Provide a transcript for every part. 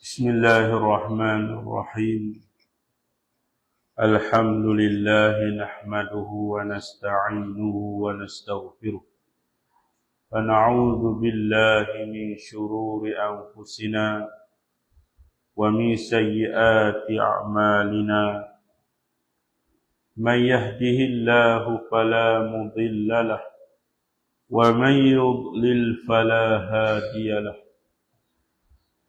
بسم الله الرحمن الرحيم الحمد لله نحمده ونستعينه ونستغفره ونعوذ بالله من شرور أنفسنا ومن سيئات أعمالنا من يهده الله فلا مضل له ومن يضلل فلا هادي له.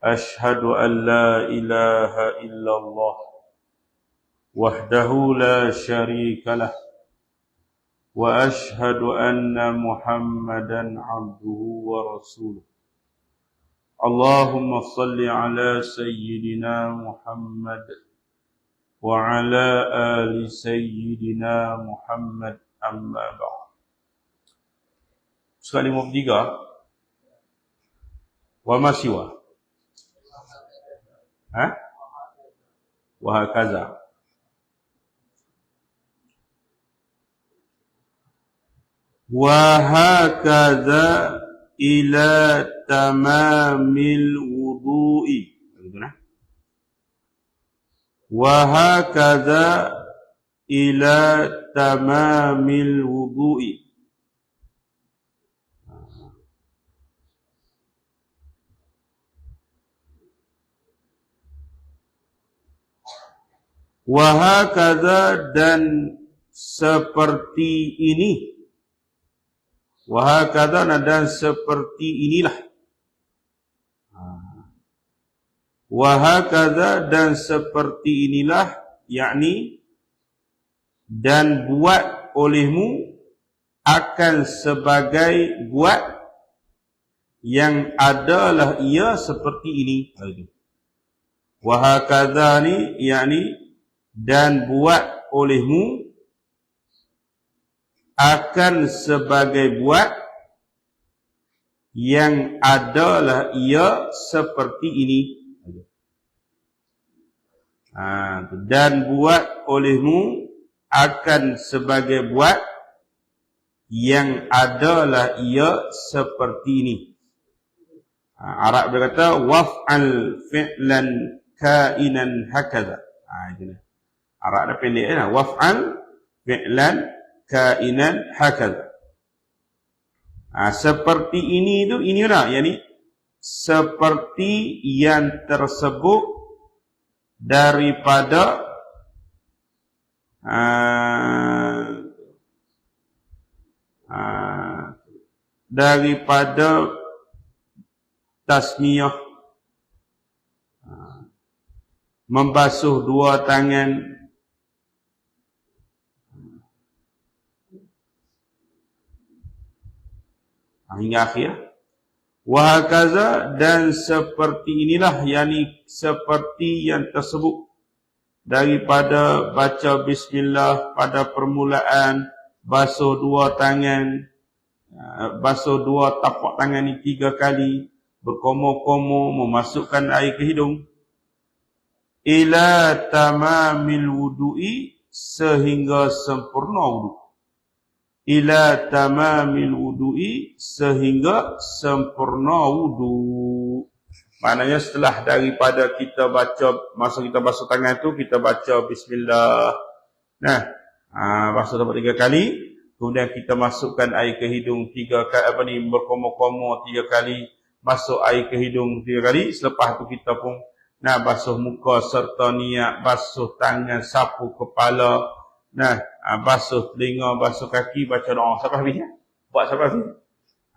أشهد أن لا إله إلا الله وحده لا شريك له وأشهد أن محمدا عبده ورسوله. اللهم صل على سيدنا محمد وعلى آل سيدنا محمد أما بعد. Sekali nombor tiga. Wa masiwa Ha? Wahakaza Wahakaza ila tamamil wudu'i. Begitu nah Wahakaza ila tamamil wudu'i Wahakaza dan seperti ini. Wahakaza dan seperti inilah. Wahakaza dan seperti inilah, yakni dan buat olehmu akan sebagai buat yang adalah ia seperti ini. Wahakaza ni, yakni dan buat olehmu akan sebagai buat yang adalah ia seperti ini. Ha, dan buat olehmu akan sebagai buat yang adalah ia seperti ini. Ha, Arab berkata waf'al fi'lan kainan hakadha. Ha, Arab dah pendek kan? Waf'al fi'lan kainan hakadha ha, seperti ini tu ini lah yani seperti yang tersebut daripada uh, uh, daripada tasmiyah. Uh, membasuh dua tangan hingga akhir. Wahakaza dan seperti inilah yakni seperti yang tersebut. Daripada baca bismillah pada permulaan basuh dua tangan uh, basuh dua tapak tangan ini tiga kali berkomo-komo memasukkan air ke hidung. Ila tamamil wudu'i sehingga sempurna wudu' ila tamamil wudu'i sehingga sempurna wudu. Maknanya setelah daripada kita baca masa kita basuh tangan tu kita baca bismillah. Nah, ha, basuh dapat tiga kali, kemudian kita masukkan air ke hidung tiga kali apa ni berkomo-komo tiga kali, masuk air ke hidung tiga kali, selepas tu kita pun nak basuh muka serta niat basuh tangan, sapu kepala, Nah, ha, basuh telinga, basuh kaki, baca doa. Siapa habis ya? Buat siapa habis?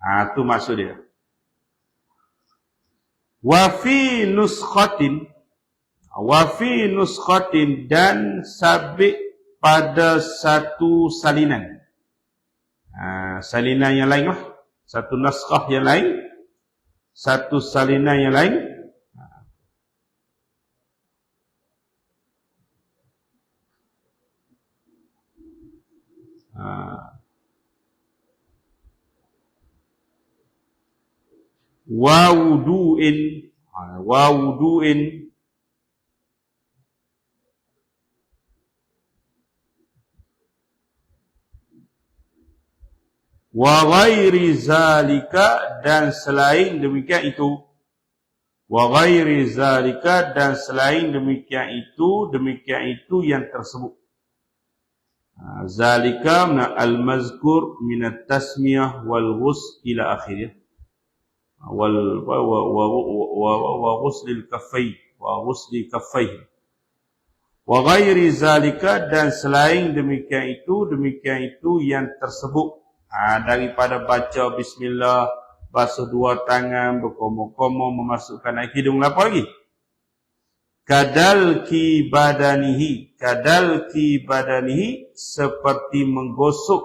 Ha, tu maksud dia. Wa fi nuskhatin wa fi nuskhatin dan sabit pada satu salinan. Ha, salinan yang lain lah. Satu naskah yang lain. Satu salinan yang lain. Wa wudu'in wa wudu'in Wa ghairi zalika dan selain demikian itu. Wa ghairi zalika dan selain demikian itu, demikian itu yang tersebut. Ha, zalika min al-mazkur min at-tasmiyah wal ghus ila akhirnya. Wal wa wa wa wa wa ghusl al-kaffay wa ghusl kaffay. Wa ghairi zalika dan selain demikian itu, demikian itu yang tersebut. Ha, daripada baca bismillah basuh dua tangan, berkomo-komo, memasukkan air hidung, apa lagi? Kadal ki badanihi, kadal ki badanihi, seperti menggosok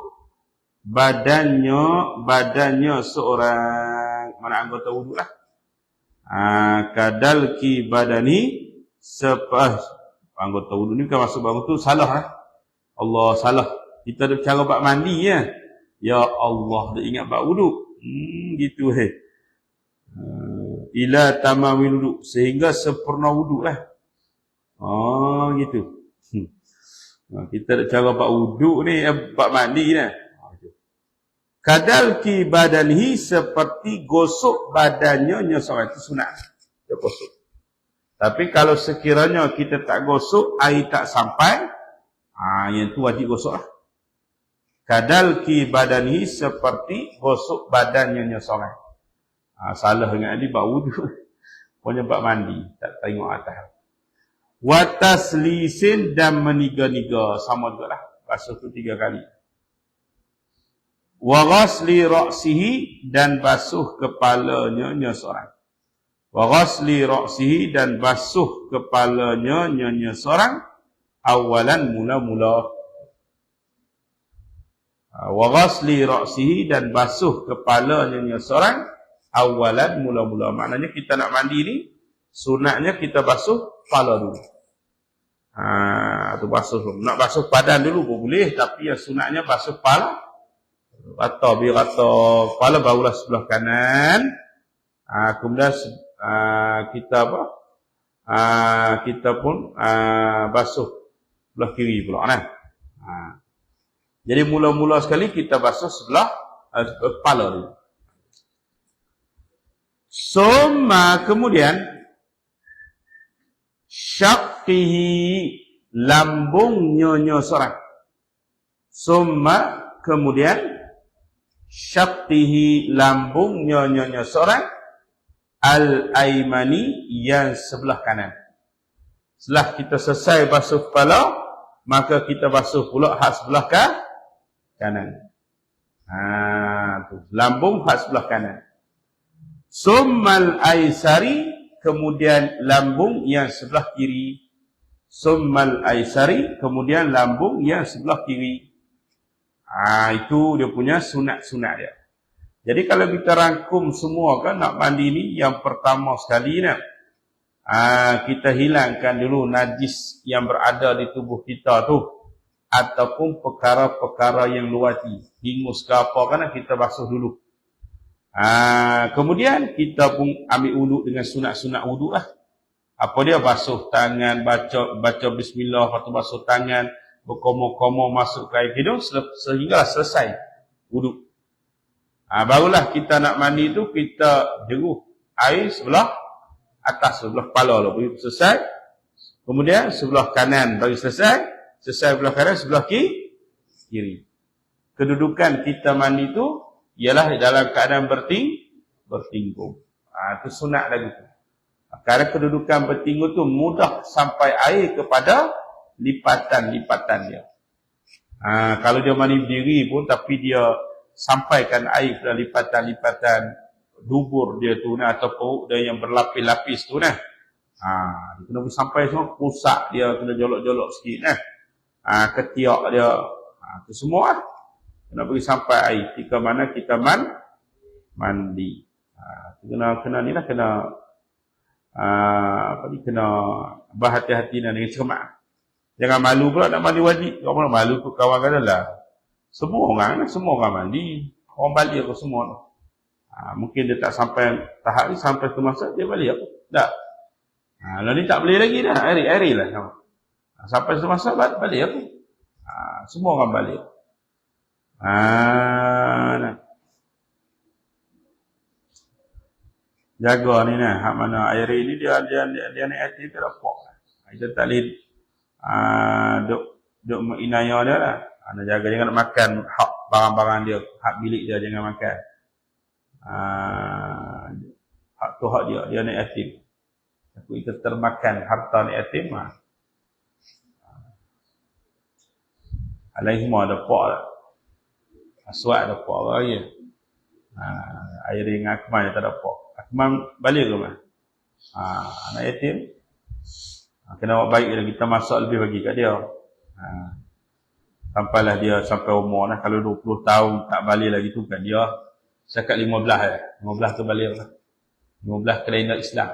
badannya, badannya seorang, mana anggota wudhu lah. Ha, kadal ki badani, sepas, anggota wudhu ni kan masuk bangun tu, salah lah. Allah salah. Kita ada cara buat mandi ya. Ya Allah, dia ingat buat wudhu. Hmm, gitu he. Ila tamamil wudu sehingga sempurna wudu lah. Oh gitu. Hmm. Nah, kita nak cara buat wudu ni eh, buat mandi ni. Kadal ki badanhi seperti gosok badannya nya seorang itu sunat. Dia gosok. Tapi kalau sekiranya kita tak gosok, air tak sampai, ah yang tu wajib gosok lah kadal ki badani seperti gosok badannya nya seorang. Ha, salah dengan dia bau wudu. Pokoknya bab mandi, tak tengok atas. Wa taslisin dan meniga-niga sama juga lah. Basuh tu tiga kali. Wa ghasli ra'sihi dan basuh kepalanya nya seorang. Wa ghasli ra'sihi dan basuh kepalanya nya seorang. Awalan mula-mula. Ah, wa ghasli ra'sihi dan basuh kepalanya seorang. Awalan mula-mula. Maknanya kita nak mandi ni sunatnya kita basuh kepala dulu. Ha tu basuh nak basuh badan dulu boleh tapi yang sunatnya basuh kepala atau bi atau kepala barulah sebelah kanan ha, kemudian ha, kita apa ha, kita pun ha, basuh sebelah kiri pula kan ha. Jadi mula-mula sekali kita basuh sebelah uh, kepala dulu. Soma kemudian syaktihi lambung nyonya seorang. Soma kemudian syaktihi lambung nyonya seorang al-aimani yang sebelah kanan. Setelah kita selesai basuh kepala, maka kita basuh pula hak sebelah kanan kanan. Ha tu lambung hak sebelah kanan. Summal aisari kemudian lambung yang sebelah kiri. Summal aisari kemudian lambung yang sebelah kiri. Ha itu dia punya sunat-sunat dia. Jadi kalau kita rangkum semua kan nak mandi ni yang pertama sekali ni. Ha, kita hilangkan dulu najis yang berada di tubuh kita tu ataupun perkara-perkara yang luati. Hingus ke apa kan kita basuh dulu. Ha, kemudian kita pun ambil wuduk dengan sunat-sunat wuduk lah. Apa dia basuh tangan, baca baca bismillah, tu basuh tangan, berkomo-komo masuk air hidung sehingga selesai wuduk. Ha, barulah kita nak mandi tu kita jeruh air sebelah atas, sebelah kepala lah. Selesai. Kemudian sebelah kanan bagi selesai selesai sebelah kanan, sebelah kiri. Kedudukan kita mandi itu ialah dalam keadaan berting, bertinggung. Ha, itu sunat lagi. Karena kedudukan bertinggung itu mudah sampai air kepada lipatan-lipatan dia. Ha, kalau dia mandi berdiri pun tapi dia sampaikan air kepada lipatan-lipatan dubur dia tu nah, atau perut dia yang berlapis-lapis tu nah. Ha, dia kena sampai semua pusat dia kena jolok-jolok sikit nah ha, ketiak dia. Ha, itu semua lah. Kena pergi sampai air. Ketika mana kita man, mandi. Ha, kena, kena ni lah, kena, ha, apa ni, kena berhati-hati dengan cermat. Jangan malu pula nak mandi wajib. Kau pun malu tu kawan kata lah. Semua orang, lah, semua orang mandi. Orang balik aku semua. Ha, mungkin dia tak sampai tahap ni, sampai ke masa dia balik aku. Tak. Ha, kalau ni tak boleh lagi dah. Airi, airi lah. Ha, Sampai ke masa balik aku. Ha, semua orang balik. Ha, nah. Jaga ni nah, hak mana air ni dia dia dia, dia, ha, dia ni aktif tak pok. Kita tak boleh uh, duk duk menginaya dia lah ana jaga jangan nak makan hak barang-barang dia hak milik dia jangan makan uh, hak tu hak dia dia ni aktif aku kita termakan harta ni aktif mah Alai semua ada pok lah. Aswat ada pok lagi. Ha, air dengan akmal tak ada pok. Akmal balik ke mana? Ha, anak yatim. Ha, kena buat baik lah. Kita masak lebih bagi kat dia. Ha, sampailah dia sampai umur lah. Kalau 20 tahun tak balik lagi tu kan dia. Sekat 15 lah. 15 tu balik lah. 15 kelainan Islam.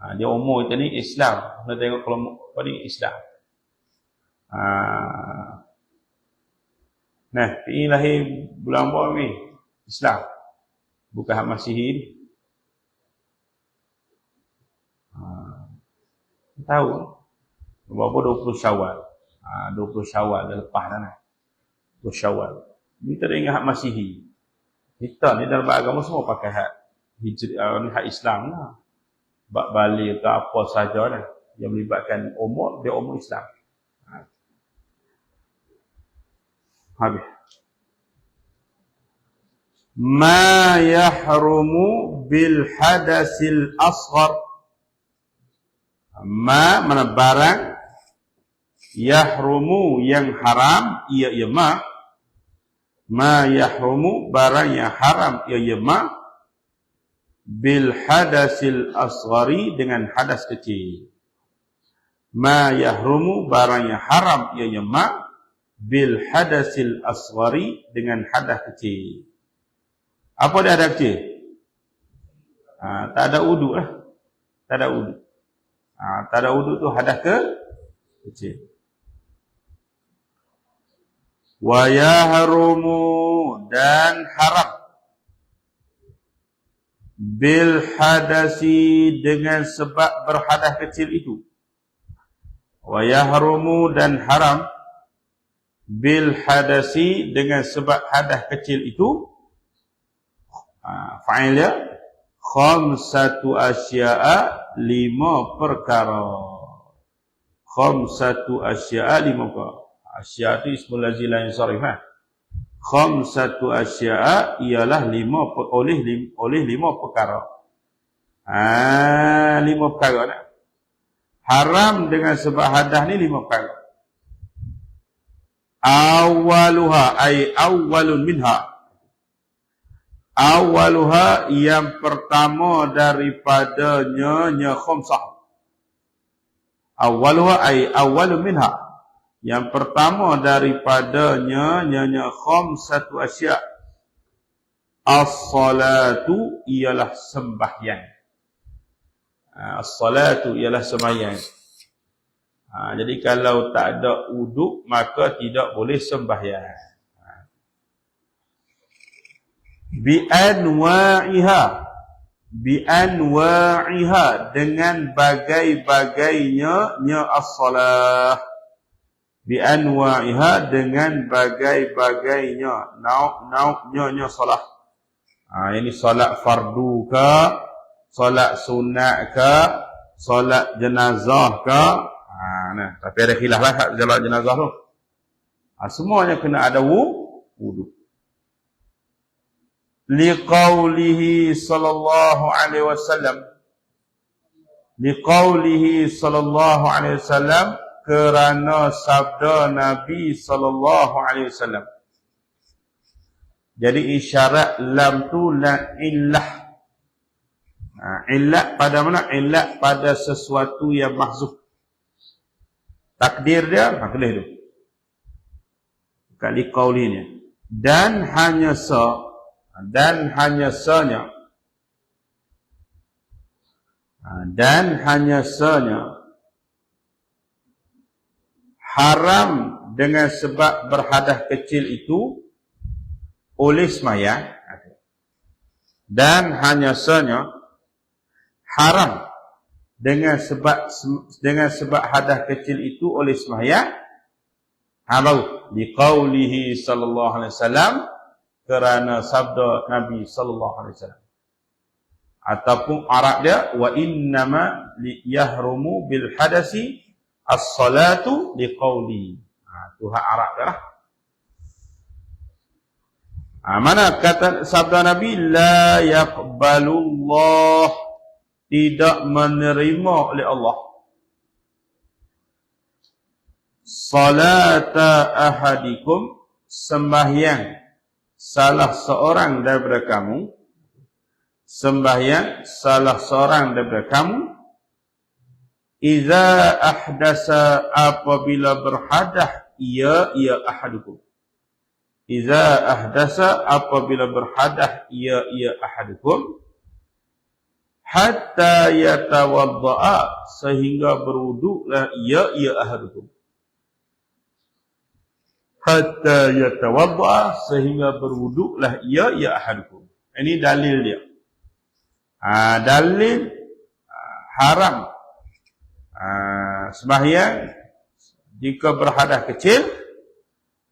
Ha, dia umur kita ni Islam. Kita tengok kalau apa ni Islam. Ha. Nah, ini lahir bulan apa ni? Islam. Bukan hak Masihi Ha. Tahu. Berapa 20 Syawal. Ha, 20 Syawal dah lepas dah nah. 20 Syawal. Ini tak ingat hak Masihi. Kita ni dalam agama semua pakai hak hijri, uh, hak Islam lah. Bak balik ke apa saja dah. Yang melibatkan umur, dia umur Islam. Ha. Habis ma yahrumu bil hadasil asghar ma mana barang yahrumu yang haram ia ia ma ma yahrumu barang yang haram ia ia ma bil hadasil asghari dengan hadas kecil ma yahrumu barang yang haram ia ia ma bil hadasil asghari dengan hadas kecil apa dia ada kecil? Ha, tak ada uduk lah. Tak ada uduk. Ha, tak ada uduk tu hadas ke? Kecil. Wa yahrumu dan haram. Bil hadasi dengan sebab berhadas kecil itu. Wa yahrumu dan haram. Bil hadasi dengan sebab hadas kecil itu. Ha, fa'il dia khamsatu asya'a lima perkara. Khamsatu asya'a lima perkara. Asya' itu ismul lazil yang sarif ha? khamsatu asya'a ialah lima oleh lima, oleh lima perkara. Ha, lima perkara nak haram dengan sebab hadah ni lima perkara. Awaluha ay awalun minha awaluha yang pertama daripadanya nya khamsah awaluha ay awalu minha. Yang pertama daripadanya nya nya khamsatu asya. As-salatu ialah sembahyang. Ha, as-salatu ialah sembahyang. Ha, jadi kalau tak ada uduk maka tidak boleh sembahyang bi anwa'iha bi anwa'iha dengan bagai-bagainya nya as-salah. Bi anwa'iha dengan bagai-bagainya. Nau nau nya nya salah. Ha ini solat fardu ke solat sunat ke solat jenazah ke ha nah. Tapi ada khilaf lah solat jenazah tu. Ha, semuanya kena ada wudu liqaulihi sallallahu alaihi wasallam. Liqaulihi sallallahu alaihi wasallam kerana sabda nabi sallallahu alaihi wasallam. Jadi isyarat lam tu la illah. Ha, illah pada mana? Illah pada sesuatu yang mahzuf. Takdir dia takdir tu kali kaulinya dan hanya se dan hanya senya. Ha, dan hanya senya. Haram dengan sebab berhadah kecil itu oleh semaya dan hanya senya haram dengan sebab dengan sebab hadah kecil itu oleh semaya halau liqaulihi sallallahu alaihi wasallam kerana sabda Nabi sallallahu alaihi wasallam. ataupun Arab dia wa innama li yahrumu bil hadasi as-salatu liqauli ha tu hak Arab dia lah. Ha, mana kata sabda Nabi la yaqbalullah tidak menerima oleh Allah. Salata ahadikum sembahyang salah seorang daripada kamu sembahyang salah seorang daripada kamu iza ahdasa apabila berhadah ia ia ahadukum. Iza ahdasa apabila berhadah ia ia ahadukum. Hatta yatawaddaa sehingga berwuduklah ia ia ahadukum hatta yatawadda sehingga berwuduklah ia ya ahadukum. Ini dalil dia. Ha, dalil ha, haram ha, sembahyang jika berhadas kecil.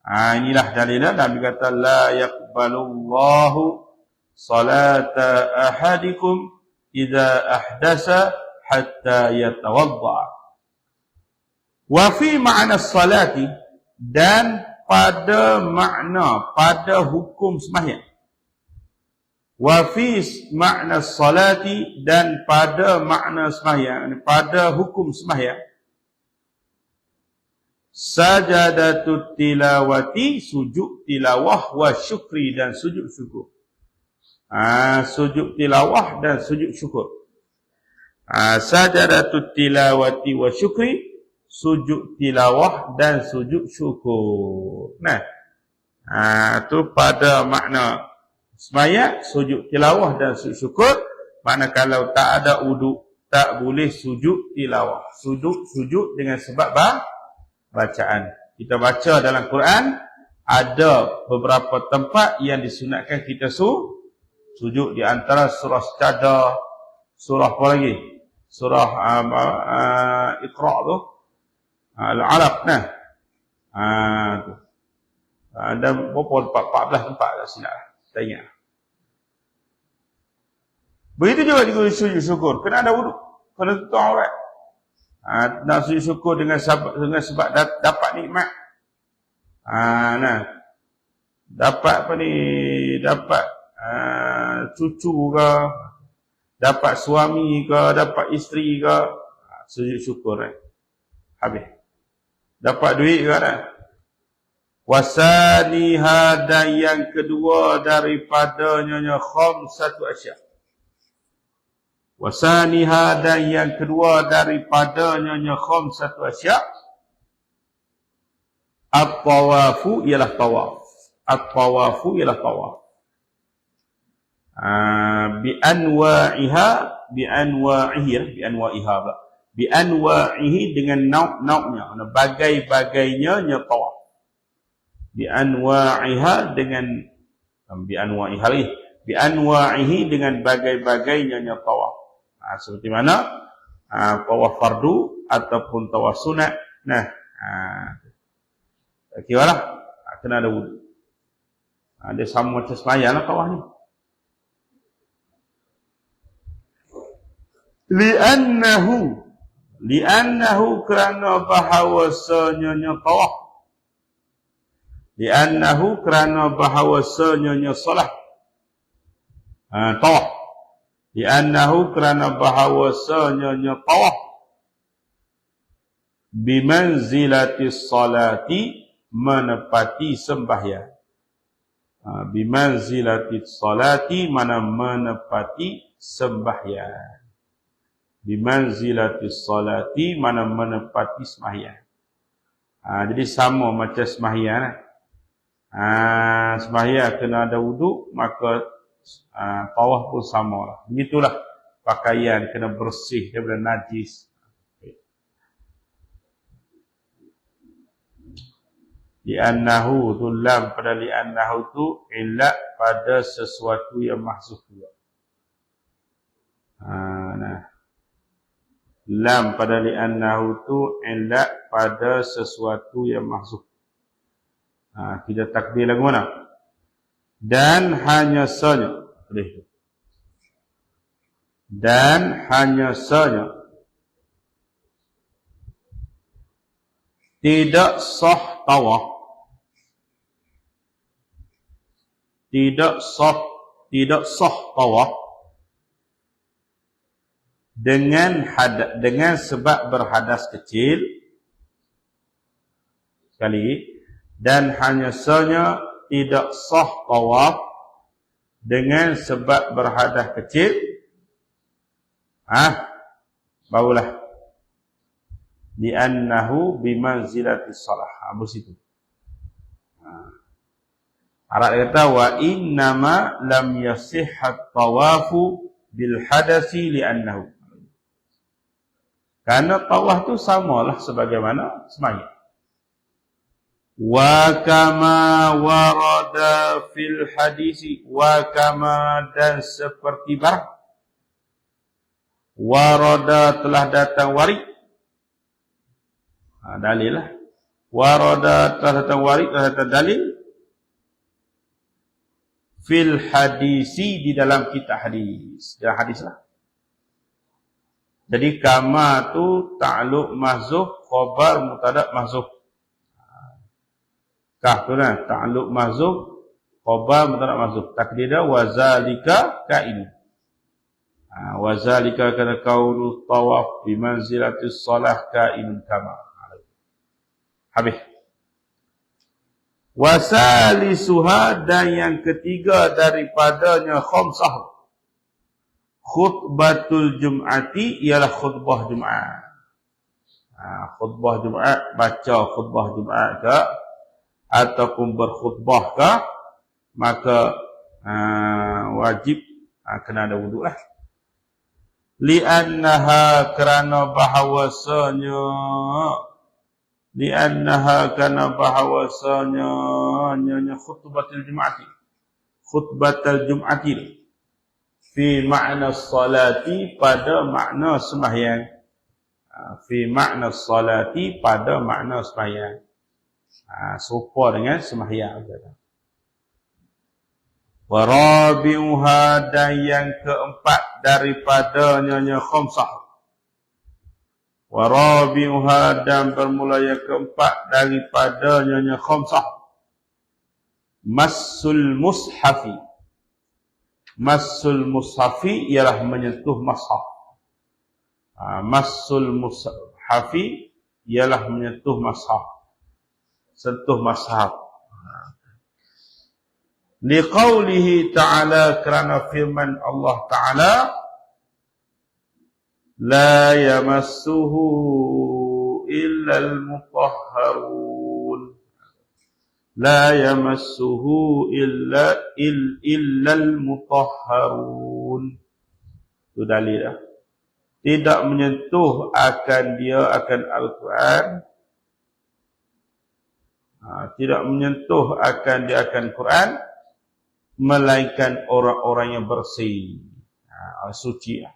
Ha, inilah dalilnya Nabi kata la yaqbalullahu salata ahadikum idza ahdasa hatta yatawadda. Wa fi ma'na salati dan pada makna pada hukum sembahyang. Wa fi makna salati dan pada makna sembahyang pada hukum sembahyang. Sajadatut tilawati sujud tilawah wa syukri dan sujud syukur. Ha, sujud tilawah dan sujud syukur. Ha, sajadatut tilawati wa syukri sujud tilawah dan sujud syukur. Nah, ha, tu pada makna semayat, sujud tilawah dan sujud syukur. Mana kalau tak ada uduk, tak boleh sujud tilawah. Sujud, sujud dengan sebab bah, bacaan. Kita baca dalam Quran, ada beberapa tempat yang disunatkan kita su, sujud di antara surah Sajdah, surah apa lagi? Surah uh, uh, Iqra' tu, Al-Arab nah. Ha tu. Ada berapa tempat? 14 tempat tak silap. Tak ingat. Begitu juga dengan sujud syukur. Kena ada wuduk. Kena tutup aurat. Ha, nak sujud syukur dengan sebab, dengan sebab dapat nikmat. Ha, nah. Dapat apa ni? Dapat uh, cucu ke? Dapat suami ke? Dapat isteri ke? Ha, sujud syukur. Eh. Habis. Dapat duit ke tak? Wasaniha dan yang kedua daripada nyonya khom satu asya. Wasaniha dan yang kedua daripada nyonya khom satu asya. At-tawafu ialah tawaf. At-tawafu ialah tawaf. Uh, bi anwa'iha bi anwa'ihi bi anwa'iha pula bi anwa'ihi dengan nauk-nauknya. Bagai-bagainya nya tawaf. Bi anwa'iha dengan bi anwa'iha bi anwa'ihi dengan bagai-bagainya nya tawaf. Ha, seperti mana? Ha, tawaf fardu ataupun tawaf sunat. Nah ha kira lah. Ha, kena ada wudu ada ha, sama macam sembahyang lah tawaf ni. Li'annahu li'annahu kerana bahawasanya tawaf li'annahu kerana bahawasanya salat ha, tawaf li'annahu kerana bahawasanya tawaf bimanzilati salati menepati sembahyang ha, bimanzilati salati mana menepati sembahyang bimanzilatis salati mana menepati sembahyang. Ha, jadi sama macam sembahyang eh. Ha, sembahyang kena ada wuduk maka ha, tawaf pun sama lah. Begitulah pakaian kena bersih daripada najis. Di annahu tu lam pada li annahu tu illa pada sesuatu yang mahzuf. Ha, nah lam pada li'annahu tu illa pada sesuatu yang mahzuf. Ha, kita takdir lagu mana? Dan hanya saja. Boleh. dan hanya saja tidak sah tawaf tidak sah tidak sah tawaf dengan had dengan sebab berhadas kecil sekali dan hanya saja tidak sah tawaf dengan sebab berhadas kecil ah barulah. Li'annahu bimanzilati salah habis itu ha. Arab kata wa innama lam yasihhat tawafu bil hadasi li'annahu kerana tawaf tu samalah sebagaimana semayang. Wa kama warada fil hadisi wa kama dan seperti barang. Warada telah datang warid ha, dalil lah. Warada telah datang warid telah datang dalil. Fil hadisi di dalam kitab hadis. Dalam hadis lah jadi kama tu ta'aluk mahzuf khabar mutadak mahzuf kah tu kan? Ta'aluk mahzuf khabar mutadak mahzuf takdirnya wazalika kain. Ha, wazalika kana kaunu tawaf bimanzilatis salah kain kama. Habis. Wasali suha dan yang ketiga daripadanya khomsah. Khutbatul Jum'ati ialah khutbah Jum'at. Ha, khutbah Jum'at, baca khutbah Jum'at ke, ataupun berkhutbah ke, maka ha, wajib ha, kena ada wuduk lah. Li'annaha kerana bahawasanya li'annaha kana bahawasanya nyanya khutbatul jum'ati khutbatul jum'ati fi makna salati pada makna sembahyang ha, fi makna salati pada makna sembahyang ha, serupa dengan sembahyang warabi'uha dan yang keempat daripada nyonya khumsah Warabi'uha dan bermula yang keempat daripada nyonya khomsah. Masul mushafi. Masul mushafi ialah menyentuh mushaf. Ha, masul mushafi ialah menyentuh mushaf. Sentuh mushaf. Ha. Liqaulihi ta'ala kerana firman Allah ta'ala La yamassuhu illa al-mutahharun لا يمسه إلا إلا المطهرون itu dalil dah. Tidak menyentuh akan dia akan Al-Quran. Ha, tidak menyentuh akan dia akan Quran. Melainkan orang-orang yang bersih. Ha, suci lah.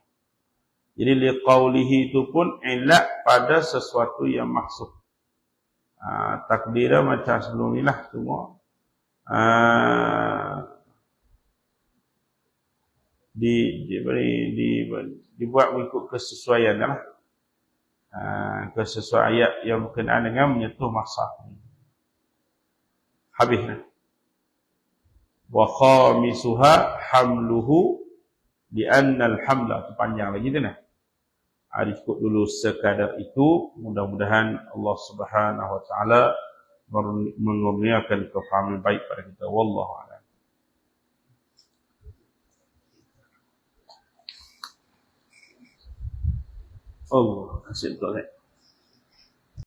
Jadi liqaulihi itu pun ilat pada sesuatu yang maksud. Ha, macam sebelum inilah semua. Ha, di, di, di, di, dibuat mengikut kesesuaian lah. Ha, kesesuaian yang berkenaan dengan menyentuh masa. Habis. Wa khamisuha hamluhu di annal hamla. Itu panjang lagi tu nah. Hari cukup dulu sekadar itu. Mudah-mudahan Allah Subhanahu Wa Taala mengurniakan kefahaman baik pada kita. Wallahu a'lam. Allah kasih betul